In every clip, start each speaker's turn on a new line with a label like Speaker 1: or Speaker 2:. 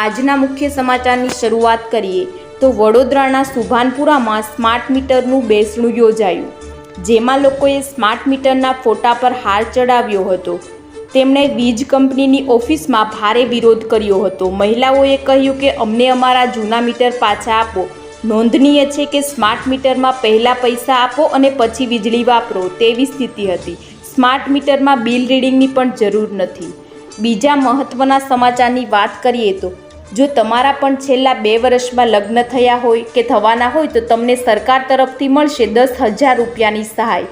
Speaker 1: આજના મુખ્ય સમાચારની શરૂઆત કરીએ તો વડોદરાના સુભાનપુરામાં સ્માર્ટ મીટરનું બેસણું યોજાયું, જેમાં લોકોએ સ્માર્ટ મીટરના ફોટા પર હાર ચડાવ્યો હતો. તેમણે વીજ કંપનીની ઓફિસમાં ભારે વિરોધ કર્યો હતો. મહિલાઓએ કહ્યું કે, અમને અમારા જૂના મીટર પાછા આપો. નોંધનીય છે કે સ્માર્ટ મીટરમાં પહેલાં પૈસા આપો અને પછી વીજળી વાપરો. તેવી સ્થિતિ હતી. સ્માર્ટ મીટરમાં બિલ રીડિંગની પણ જરૂર નથી. બીજા મહત્ત્વના સમાચારની વાત કરીએ તો જો તમારા પણ છેલ્લા બે વર્ષમાં લગ્ન થયા હોય કે થવાના હોય તો તમને સરકાર તરફથી મળશે દસ હજાર રૂપિયાની સહાય.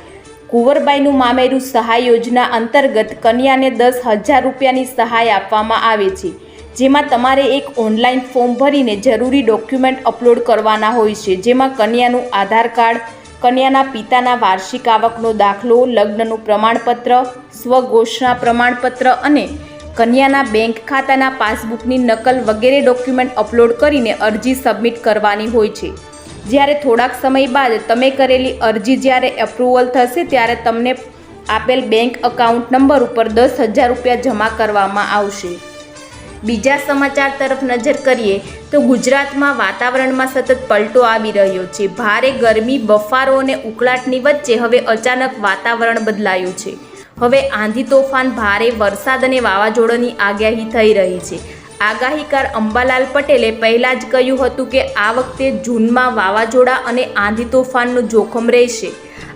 Speaker 1: કુંવરબાઈનું મામેરું સહાય યોજના અંતર્ગત કન્યાને દસ હજાર રૂપિયાની સહાય આપવામાં આવે છે, જેમાં તમારે એક ઓનલાઈન ફોર્મ ભરીને જરૂરી ડોક્યુમેન્ટ અપલોડ કરવાના હોય છે, જેમાં કન્યાનું આધાર કાર્ડ, કન્યાના પિતાના વાર્ષિક આવકનો દાખલો, લગ્નનું પ્રમાણપત્ર સ્વઘોષણા પ્રમાણપત્ર અને કન્યાના બેંક ખાતાના પાસબુકની નકલ વગેરે ડોક્યુમેન્ટ અપલોડ કરીને અરજી સબમિટ કરવાની હોય છે. જ્યારે થોડાક સમય બાદ તમે કરેલી અરજી જ્યારે એપ્રુવલ થશે ત્યારે તમને આપેલ બેંક અકાઉન્ટ નંબર ઉપર દસ હજાર રૂપિયા જમા કરવામાં આવશે. બીજા સમાચાર તરફ નજર કરીએ તો ગુજરાતમાં વાતાવરણમાં સતત પલટો આવી રહ્યો છે. ભારે ગરમી, બફારો અને ઉકળાટની વચ્ચે હવે અચાનક વાતાવરણ બદલાયું છે. હવે આંધી તોફાન ભારે વરસાદ અને વાવાઝોડાની આગાહી થઈ રહી છે. આગાહીકાર અંબાલાલ પટેલે પહેલાં જ કહ્યું હતું કે આ વખતે જૂનમાં વાવાઝોડા અને આંધી તોફાનનું જોખમ રહેશે.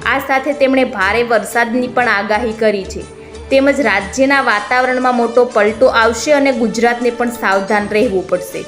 Speaker 1: આ સાથે તેમણે ભારે વરસાદની પણ આગાહી કરી છે. તેમજ રાજ્યના વાતાવરણમાં મોટો પલટો આવશે અને ગુજરાતને પણ સાવધાન રહેવું પડશે.